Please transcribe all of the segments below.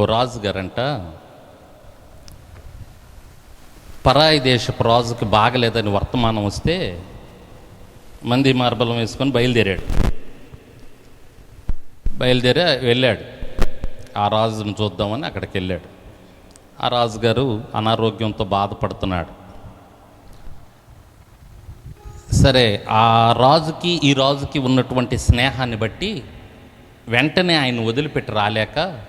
ఓ రాజు గారంట పరాయి దేశపు రాజుకి బాగలేదని వర్తమానం వస్తే మంది మార్బలం వేసుకొని బయలుదేరాడు. బయలుదేరి వెళ్ళాడు. ఆ రాజును చూద్దామని అక్కడికి వెళ్ళాడు. ఆ రాజుగారు అనారోగ్యంతో బాధపడుతున్నాడు. సరే ఆ రాజుకి ఈ రాజుకి ఉన్నటువంటి స్నేహాన్ని బట్టి వెంటనే ఆయన వదిలిపెట్టి రాలేక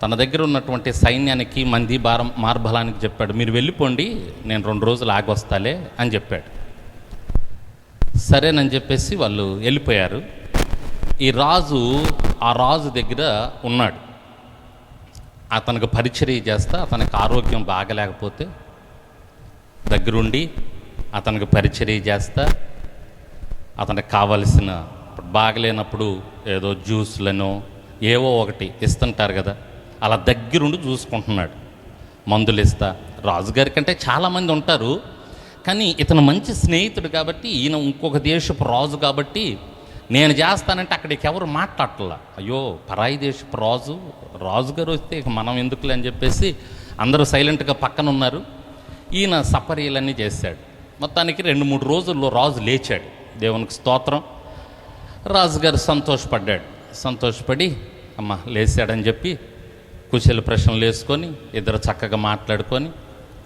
తన దగ్గర ఉన్నటువంటి సైన్యానికి మంది భారం మార్బలానికి చెప్పాడు మీరు వెళ్ళిపోండి నేను రెండు రోజులు ఆగొస్తాలే అని చెప్పాడు. సరేనని చెప్పేసి వాళ్ళు వెళ్ళిపోయారు. ఈ రాజు ఆ రాజు దగ్గర ఉన్నాడు. అతనికి పరిచర్య చేస్తా అతనికి ఆరోగ్యం బాగలేకపోతే దగ్గరుండి అతనికి పరిచర్య చేస్తా అతనికి కావలసిన బాగలేనప్పుడు ఏదో జ్యూస్లను ఏవో ఒకటి ఇస్తుంటారు కదా అలా దగ్గరుండి చూసుకుంటున్నాడు. మందులు ఇస్తా రాజుగారి కంటే చాలామంది ఉంటారు. కానీ ఇతను మంచి స్నేహితుడు కాబట్టి ఈయన ఇంకొక దేశపు రాజు కాబట్టి నేను చేస్తానంటే అక్కడికి ఎవరు మాట్లాడట్లా? అయ్యో పరాయి దేశపు రాజు రాజుగారు వస్తే ఇక మనం ఎందుకులే అని చెప్పేసి అందరూ సైలెంట్గా పక్కన ఉన్నారు ఈయన సపర్యలన్నీ చేశాడు. మొత్తానికి రెండు మూడు రోజుల్లో రాజు లేచాడు. దేవునికి స్తోత్రం. రాజుగారు సంతోషపడ్డాడు. సంతోషపడి అమ్మ లేచాడని చెప్పి కుశల ప్రశ్నలు వేసుకొని ఇద్దరు చక్కగా మాట్లాడుకొని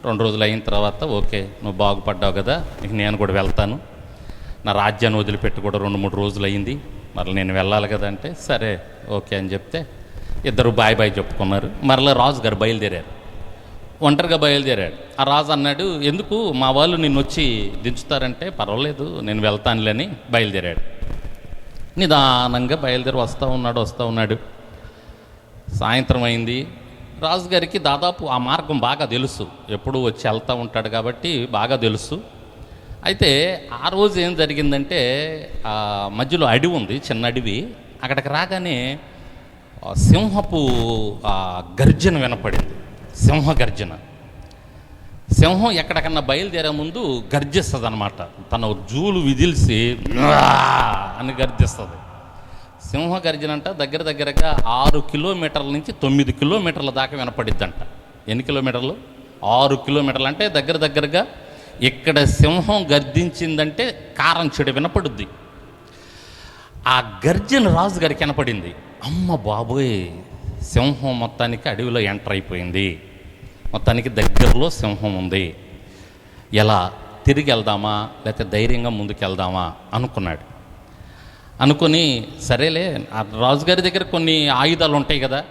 రెండు రోజులు అయిన తర్వాత ఓకే నువ్వు బాగుపడ్డావు కదా ఇక నేను కూడా వెళ్తాను. నా రాజ్యాన్ని వదిలిపెట్టి కూడా రెండు మూడు రోజులు అయింది. మరలా నేను వెళ్ళాలి కదా అంటే సరే ఓకే అని చెప్తే ఇద్దరు బాయ్ బాయ్ చెప్పుకున్నారు. మరలా రాజుగారు బయలుదేరారు. ఒంటరిగా బయలుదేరాడు. ఆ రాజు అన్నాడు ఎందుకు మా వాళ్ళు నిన్ను వచ్చి దించుతారంటే పర్వాలేదు నేను వెళ్తానులేని బయలుదేరాడు. నిదానంగా బయలుదేరి వస్తూ ఉన్నాడు వస్తూ ఉన్నాడు. సాయంత్రం అయింది. రాజుగారికి దాదాపు ఆ మార్గం బాగా తెలుసు. ఎప్పుడూ వచ్చి వెళ్తూ ఉంటాడు కాబట్టి బాగా తెలుసు. అయితే ఆ రోజు ఏం జరిగిందంటే మధ్యలో అడవి ఉంది చిన్న అడవి. అక్కడికి రాగానే సింహపు గర్జన వినపడింది. సింహ గర్జన. సింహం ఎక్కడికన్నా బయలుదేరే ముందు గర్జిస్తుంది అనమాట తన జూలు విదిల్సి అని గర్జిస్తుంది. సింహ గర్జన అంట దగ్గర దగ్గరగా ఆరు కిలోమీటర్ల నుంచి తొమ్మిది కిలోమీటర్ల దాకా వినపడిద్దంట. ఎన్ని కిలోమీటర్లు? ఆరు కిలోమీటర్లు అంటే దగ్గర దగ్గరగా ఇక్కడ సింహం గర్జించిందంటే కారం చెడు వినపడుద్ది. ఆ గర్జన రాజుగారికి వినపడింది. అమ్మ బాబోయ్ సింహం మొత్తానికి అడవిలో ఎంటర్ అయిపోయింది. మొత్తానికి దగ్గరలో సింహం ఉంది. ఎలా తిరిగి వెళ్దామా? లేకపోతే ధైర్యంగా ముందుకు వెళ్దామా అనుకున్నాడు. అనుకొని సరేలే రాజుగారి దగ్గర కొన్ని ఆయుధాలు ఉంటాయి కదా.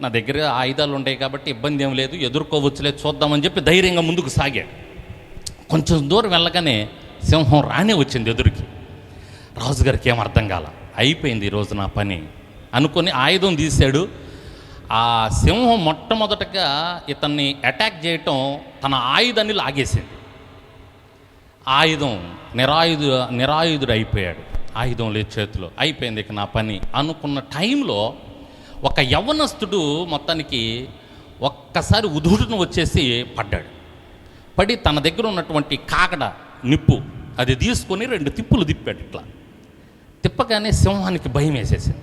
నా దగ్గర ఆయుధాలు ఉంటాయి కాబట్టి ఇబ్బంది ఏం లేదు ఎదుర్కోవచ్చులే చూద్దామని చెప్పి ధైర్యంగా ముందుకు సాగాడు కొంచెం దూరం వెళ్ళగానే సింహం రానే వచ్చింది ఎదురుకి. రాజుగారికి ఏం అర్థం కాల అయిపోయింది ఈరోజు నా పని అనుకొని ఆయుధం తీశాడు. ఆ సింహం మొట్టమొదటగా ఇతన్ని అటాక్ చేయటం తన ఆయుధాన్ని లాగేసింది. ఆయుధం నిరాయుధు నిరాయుధుడు అయిపోయాడు ఆయుధం లేదు చేతిలో. అయిపోయింది ఇక నా పని. అనుకున్న టైంలో ఒక యవనస్తుడు మొత్తానికి ఒక్కసారి ఉదుడును వచ్చేసి పడ్డాడు. పడి తన దగ్గర ఉన్నటువంటి కాకడ నిప్పు అది తీసుకొని రెండు తిప్పులు తిప్పాడు ఇట్లా. తిప్పగానే సింహానికి భయం వేసేసింది.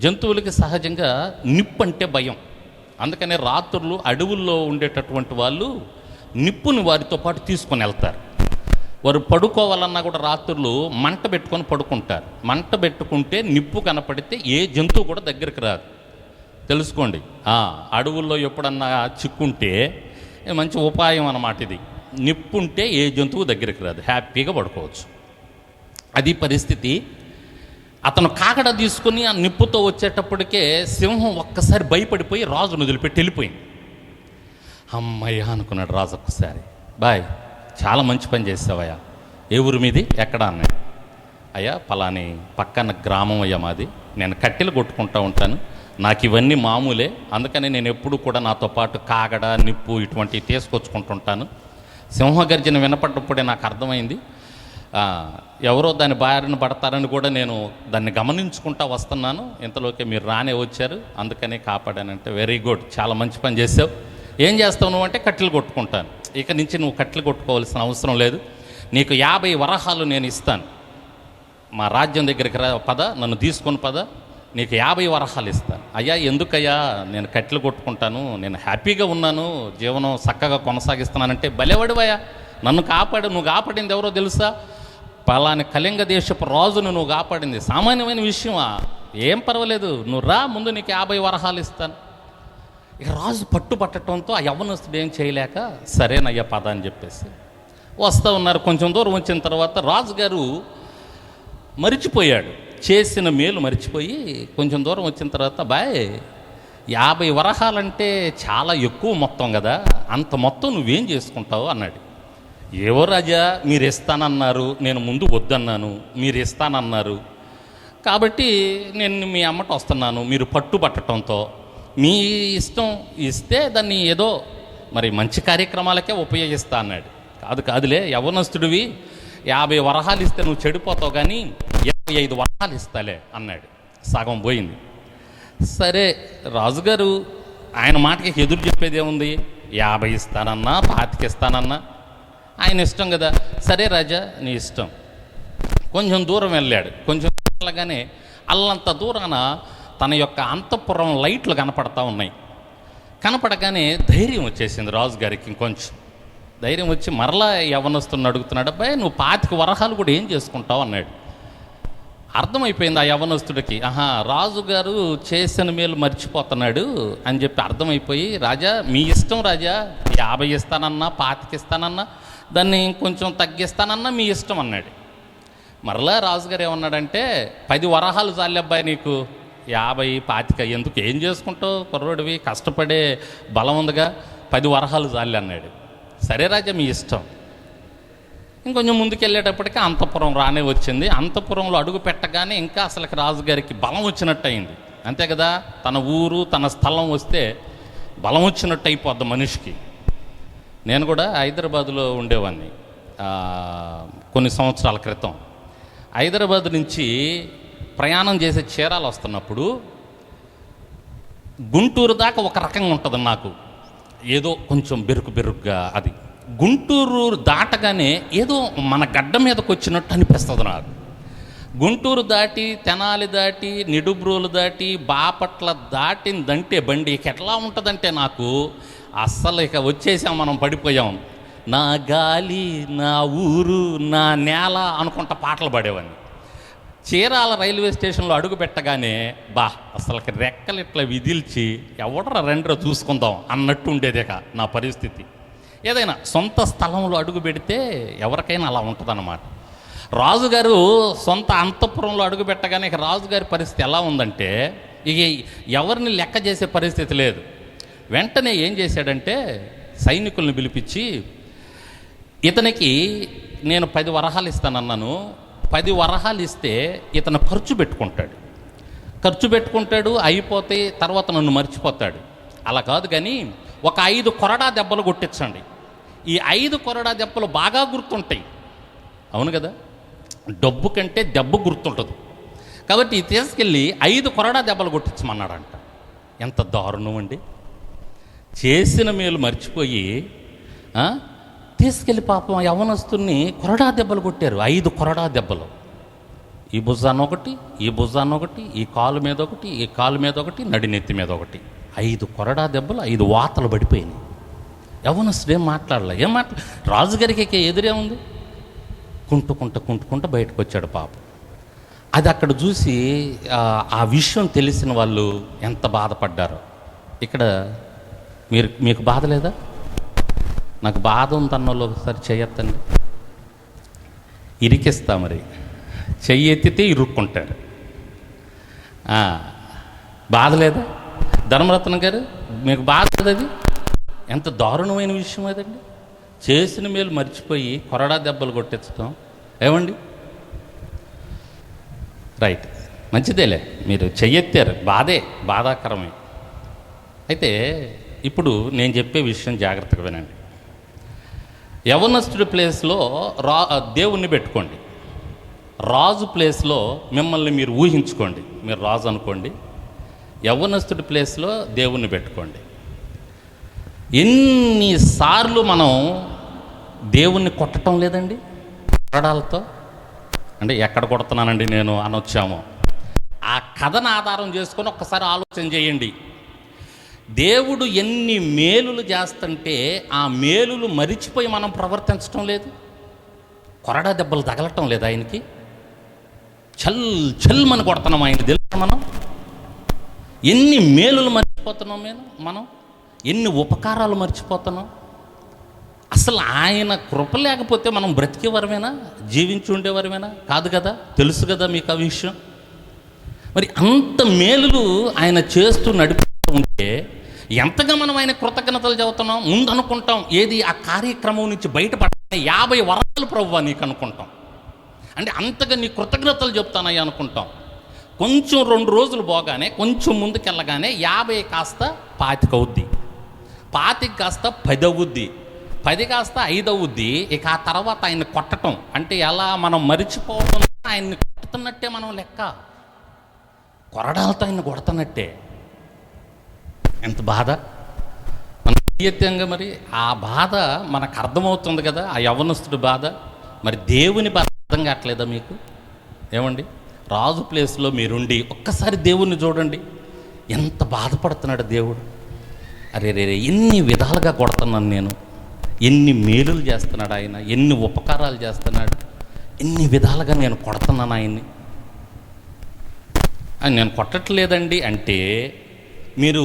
జంతువులకి సహజంగా నిప్పు అంటే భయం. అందుకనే రాత్రులు అడవుల్లో ఉండేటటువంటి వాళ్ళు నిప్పుని వారితో పాటు తీసుకొని వెళ్తారు. వారు పడుకోవాలన్నా కూడా రాత్రులు మంట పెట్టుకొని పడుకుంటారు. మంట పెట్టుకుంటే నిప్పు కనపడితే ఏ జంతువు కూడా దగ్గరికి రాదు. తెలుసుకోండి. అడవుల్లో ఎప్పుడన్నా చిక్కుంటే మంచి ఉపాయం అన్నమాట ఇది. నిప్పు ఉంటే ఏ జంతువు దగ్గరికి రాదు. హ్యాపీగా పడుకోవచ్చు. అది పరిస్థితి. అతను కాకడ తీసుకుని ఆ నిప్పుతో వచ్చేటప్పటికే సింహం ఒక్కసారి భయపడిపోయి రాజును వదిలిపెట్టి వెళ్ళిపోయింది. అమ్మయ్య అనుకున్నాడు రాజు ఒక్కసారి. బాయ్. చాలా మంచి పని చేసావయ్యా. ఏ ఊరు మీది? ఎక్కడ అన్నాడు అయ్యా పలాని పక్కన గ్రామం అయ్యా మాది. నేను కట్టెలు కొట్టుకుంటూ ఉంటాను. నాకు ఇవన్నీ మామూలే. అందుకని నేను ఎప్పుడు కూడా నాతో పాటు కాగడ నిప్పు ఇటువంటివి తీసుకొచ్చుకుంటుంటాను. సింహగర్జన వినపడ్డప్పుడే నాకు అర్థమైంది. ఎవరో దాని బారిన పడతారని కూడా నేను దాన్ని గమనించుకుంటా వస్తున్నాను. ఇంతలోకే మీరు రానే వచ్చారు. అందుకనే కాపాడానంటే వెరీ గుడ్. చాలా మంచి పని చేసావు. ఏం చేస్తావు నువ్వు అంటే కట్టెలు కొట్టుకుంటాను. ఇక నుంచి నువ్వు కట్టెలు కొట్టుకోవాల్సిన అవసరం లేదు. నీకు యాభై వరహాలు నేను ఇస్తాను. మా రాజ్యం దగ్గరికి రా పద నన్ను తీసుకొని పద. నీకు యాభై వరహాలు ఇస్తాను. అయ్యా ఎందుకయ్యా? నేను కట్టెలు కొట్టుకుంటాను. నేను హ్యాపీగా ఉన్నాను. జీవనం చక్కగా కొనసాగిస్తున్నానంటే బలేవాడివయ్యా నన్ను కాపాడు నువ్వు కాపాడింది ఎవరో తెలుసా? పలాని కళింగ దేశపు రాజును నువ్వు కాపాడింది. సామాన్యమైన విషయమా? ఏం పర్వాలేదు. నువ్వు రా ముందు నీకు యాభై వరహాలు ఇస్తాను. ఇక రాజు పట్టుపట్టడంతో ఆ యవ్వనస్తుడు ఏం చేయలేక సరేనయ్యా పద అని చెప్పేసి వస్తూ ఉన్నారు. కొంచెం దూరం వచ్చిన తర్వాత రాజుగారు మరిచిపోయాడు. చేసిన మేలు మరిచిపోయి కొంచెం దూరం వచ్చిన తర్వాత బాయ్ యాభై వరహాలంటే చాలా ఎక్కువ మొత్తం కదా అంత మొత్తం నువ్వేం చేసుకుంటావు అన్నాడు. ఏవో రాజా మీరు ఇస్తానన్నారు నేను ముందు వద్దన్నాను మీరు ఇస్తానన్నారు కాబట్టి నేను మీ అమ్మట వస్తున్నాను మీరు పట్టుబట్టడంతో మీ ఇష్టం ఇస్తే దాన్ని ఏదో మరి మంచి కార్యక్రమాలకే ఉపయోగిస్తా అన్నాడు. కాదు కాదులే యవనస్తుడివి యాభై వరహాలు ఇస్తే నువ్వు చెడిపోతావు కానీ ఇరవై ఐదు వరహాలు ఇస్తాలే అన్నాడు. సగం పోయింది. సరే రాజుగారు ఆయన మాటకి ఎదురు చెప్పేది ఏముంది? యాభై ఇస్తానన్నా పాతికి ఇస్తానన్నా. ఆయన ఇష్టం కదా. సరే రాజా నీ ఇష్టం. కొంచెం దూరం వెళ్ళాడు. కొంచెం వెళ్ళగానే అల్లంత దూరాన తన యొక్క అంతఃపురం లైట్లు కనపడతా ఉన్నాయి. కనపడగానే ధైర్యం వచ్చేసింది రాజుగారికి ఇంకొంచెం. ధైర్యం వచ్చి మరలా యవనస్తుని అడుగుతున్నాడు అబ్బాయి నువ్వు పాతిక వరహాలు కూడా ఏం చేసుకుంటావు? అన్నాడు. అర్థమైపోయింది ఆ యవనస్తుడికి. ఆహా రాజుగారు చేసిన మేలు మర్చిపోతున్నాడు అని చెప్పి అర్థమైపోయి రాజా మీ ఇష్టం రాజా యాభై ఇస్తానన్నా పాతికి ఇస్తానన్నా దాన్ని ఇంకొంచెం తగ్గిస్తానన్నా మీ ఇష్టం అన్నాడు. మరలా రాజుగారు ఏమన్నాడంటే పది వరహాలు చాలే అబ్బాయి నీకు యాభై పాతిక ఎందుకు? ఏం చేసుకుంటావు కుర్రోడివి? కష్టపడే బలం ఉందిగా. పది వరహాలు చాలి అన్నాడు. సరే రాజా మీ ఇష్టం. ఇంకొంచెం ముందుకెళ్ళేటప్పటికి అంతపురం రానే వచ్చింది. అంతపురంలో అడుగు పెట్టగానే ఇంకా అసలుకి రాజుగారికి బలం వచ్చినట్టు అయింది అంతే కదా? తన ఊరు తన స్థలం వస్తే బలం వచ్చినట్టు అయిపోద్ది మనిషికి. నేను కూడా హైదరాబాదులో ఉండేవాడిని కొన్ని సంవత్సరాల క్రితం. హైదరాబాద్ నుంచి ప్రయాణం చేసే చీరాలు వస్తున్నప్పుడు గుంటూరు దాకా ఒక రకంగా ఉంటుంది నాకు. ఏదో కొంచెం బెరుకు బెరుగ్గా అది. గుంటూరు దాటగానే ఏదో మన గడ్డ మీదకి వచ్చినట్టు అనిపిస్తుంది నాకు. గుంటూరు దాటి తెనాలి దాటి నిడుబ్రోలు దాటి బాపట్ల దాటిందంటే బండి ఇక ఎట్లా ఉంటుందంటే నాకు అస్సలు ఇక వచ్చేసాం మనం పడిపోయాం. నా గాలి నా ఊరు నా నేల అనుకుంటా పాటలు పాడేవాడిని. చీరాల రైల్వే స్టేషన్లో అడుగు పెట్టగానే బా అసలుకి రెక్కలు ఇట్లా విదిల్చి ఎవడరా రెండ్రా చూసుకుందాం అన్నట్టు ఉండేదేక నా పరిస్థితి. ఏదైనా సొంత స్థలంలో అడుగు పెడితే ఎవరికైనా అలా ఉంటుందన్నమాట. రాజుగారు సొంత అంతఃపురంలో అడుగు పెట్టగానే ఇక రాజుగారి పరిస్థితి ఎలా ఉందంటే ఇక ఎవరిని లెక్క చేసే పరిస్థితి లేదు. వెంటనే ఏం చేశాడంటే సైనికుల్ని పిలిపించి ఇతనికి నేను పది వరహాలు ఇస్తానన్నాను పది వరహాలు ఇస్తే ఇతను ఖర్చు పెట్టుకుంటాడు. ఖర్చు పెట్టుకుంటాడు అయిపోతే తర్వాత నన్ను మర్చిపోతాడు. అలా కాదు కానీ ఒక ఐదు కొరడా దెబ్బలు కొట్టించండి. ఈ ఐదు కొరడా దెబ్బలు బాగా గుర్తుంటాయి. అవును కదా? డబ్బు కంటే దెబ్బ గుర్తుంటుంది. కాబట్టి తీసుకెళ్ళి ఐదు కొరడా దెబ్బలు కొట్టించమన్నాడంట. ఎంత దారుణం అండి. చేసిన మేలు మర్చిపోయి తీసుకెళ్ళి పాపం యవనస్తుని కొరడా దెబ్బలు కొట్టారు. ఐదు కొరడా దెబ్బలు. ఈ భుజాన్ని ఒకటి ఈ భుజాన్ని ఒకటి ఈ కాలు మీద ఒకటి ఈ కాలు మీద ఒకటి నడినెత్తి మీద ఒకటి. ఐదు కొరడా దెబ్బలు ఐదు వాతలు పడిపోయినాయి. యవనస్తుడు ఏం మాట్లాడలే? ఏం మాట్లా? రాజుగారికి ఎదురే ఉంది. కుంటుకుంట కుంటుకుంట బయటకు వచ్చాడు పాపం. అది అక్కడ చూసి ఆ విషయం తెలిసిన వాళ్ళు ఎంత బాధపడ్డారో. ఇక్కడ మీరు మీకు బాధ లేదా? నాకు బాధ ఉంది అన్న వాళ్ళు ఒకసారి చేయొద్దండి. ఇరికిస్తా మరి. చెయ్యి ఎత్తితే ఇరుక్కుంటారు. బాధ లేదా? ధర్మరత్న గారు మీకు బాధ అది? ఎంత దారుణమైన విషయం అదండి. చేసిన మేలు మర్చిపోయి కొరడా దెబ్బలు కొట్టించడం ఏమండి? రైట్. మంచిదేలే. మీరు చెయ్యెత్తారు. బాధే బాధాకరమే. అయితే ఇప్పుడు నేను చెప్పే విషయం జాగ్రత్తగా వినండి. యవనస్తుడి ప్లేస్లో రా దేవుణ్ణి పెట్టుకోండి. రాజు ప్లేస్లో మిమ్మల్ని మీరు ఊహించుకోండి. మీరు రాజు అనుకోండి. యవ్వనస్తుడి ప్లేస్లో దేవుణ్ణి పెట్టుకోండి. ఎన్నిసార్లు మనం దేవుణ్ణి కొట్టడం లేదండి? కొరడాలతో? అంటే ఎక్కడ కొడుతున్నానండి నేను అనొచ్చాము. ఆ కథను ఆధారం చేసుకొని ఒక్కసారి ఆలోచన చేయండి. దేవుడు ఎన్ని మేలులు చేస్తుంటే ఆ మేలులు మరిచిపోయి మనం ప్రవర్తించటం లేదు. కొరడా దెబ్బలు తగలటం లేదు ఆయనకి. చల్ చల్ మన కొడుతున్నాం ఆయన తెలుసు మనం? ఎన్ని మేలులు మర్చిపోతున్నాం మేము మనం? ఎన్ని ఉపకారాలు మర్చిపోతున్నాం? అసలు ఆయన కృప లేకపోతే మనం బ్రతికేవారమేనా? జీవించి ఉండేవారమేనా? కాదు కదా? తెలుసు కదా మీకు ఆ విషయం. మరి అంత మేలులు ఆయన చేస్తూ నడిపిస్తూ ఉంటే ఎంతగా మనం ఆయన కృతజ్ఞతలు చెబుతున్నాం? ముందు అనుకుంటాం ఏది? ఆ కార్యక్రమం నుంచి బయటపడ యాభై వరాలు ప్రభువా నీకు అనుకుంటాం అంటే అంతగా నీ కృతజ్ఞతలు చెప్తానయ్యా అనుకుంటాం. కొంచెం రెండు రోజులు పోగానే కొంచెం ముందుకెళ్ళగానే యాభై కాస్త పాతిక అవుద్ది. కాస్త పది అవుద్ది. పది కాస్త ఐదు అవుద్ది. ఇక ఆ తర్వాత ఆయన్ని కొట్టడం అంటే ఎలా మనం మరిచిపోవడం ఆయన్ని కొడుతున్నట్టే మనం లెక్క. కొరడాలతో ఆయన కొడుతున్నట్టే. ఎంత బాధ? మన మరి ఆ బాధ మనకు అర్థమవుతుంది కదా ఆ యవనస్తుడి బాధ. మరి దేవుని బాధ అర్థం కావట్లేదా మీకు? ఏమండి? రాజు ప్లేస్లో మీరుండి ఒక్కసారి దేవుణ్ణి చూడండి. ఎంత బాధపడుతున్నాడు దేవుడు. అరే రే రే, ఎన్ని విధాలుగా కొడుతున్నాను నేను. ఎన్ని మేలులు చేస్తున్నాడు ఆయన ఎన్ని ఉపకారాలు చేస్తున్నాడు. ఎన్ని విధాలుగా నేను కొడుతున్నాను ఆయన్ని. నేను కొట్టట్లేదండి అంటే మీరు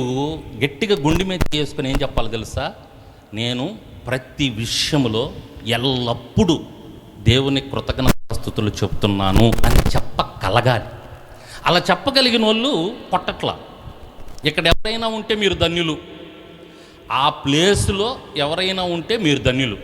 గట్టిగా గుండె మీద చేసుకుని ఏం చెప్పాలి తెలుసా? నేను ప్రతి విషయంలో ఎల్లప్పుడూ దేవుని కృతజ్ఞతాస్థుతులు చెప్తున్నాను అని చెప్పగలగాలి. అలా చెప్పగలిగిన వాళ్ళు కొట్టట్లా. ఇక్కడ ఎవరైనా ఉంటే మీరు ధన్యులు. ఆ ప్లేస్లో ఎవరైనా ఉంటే మీరు ధన్యులు.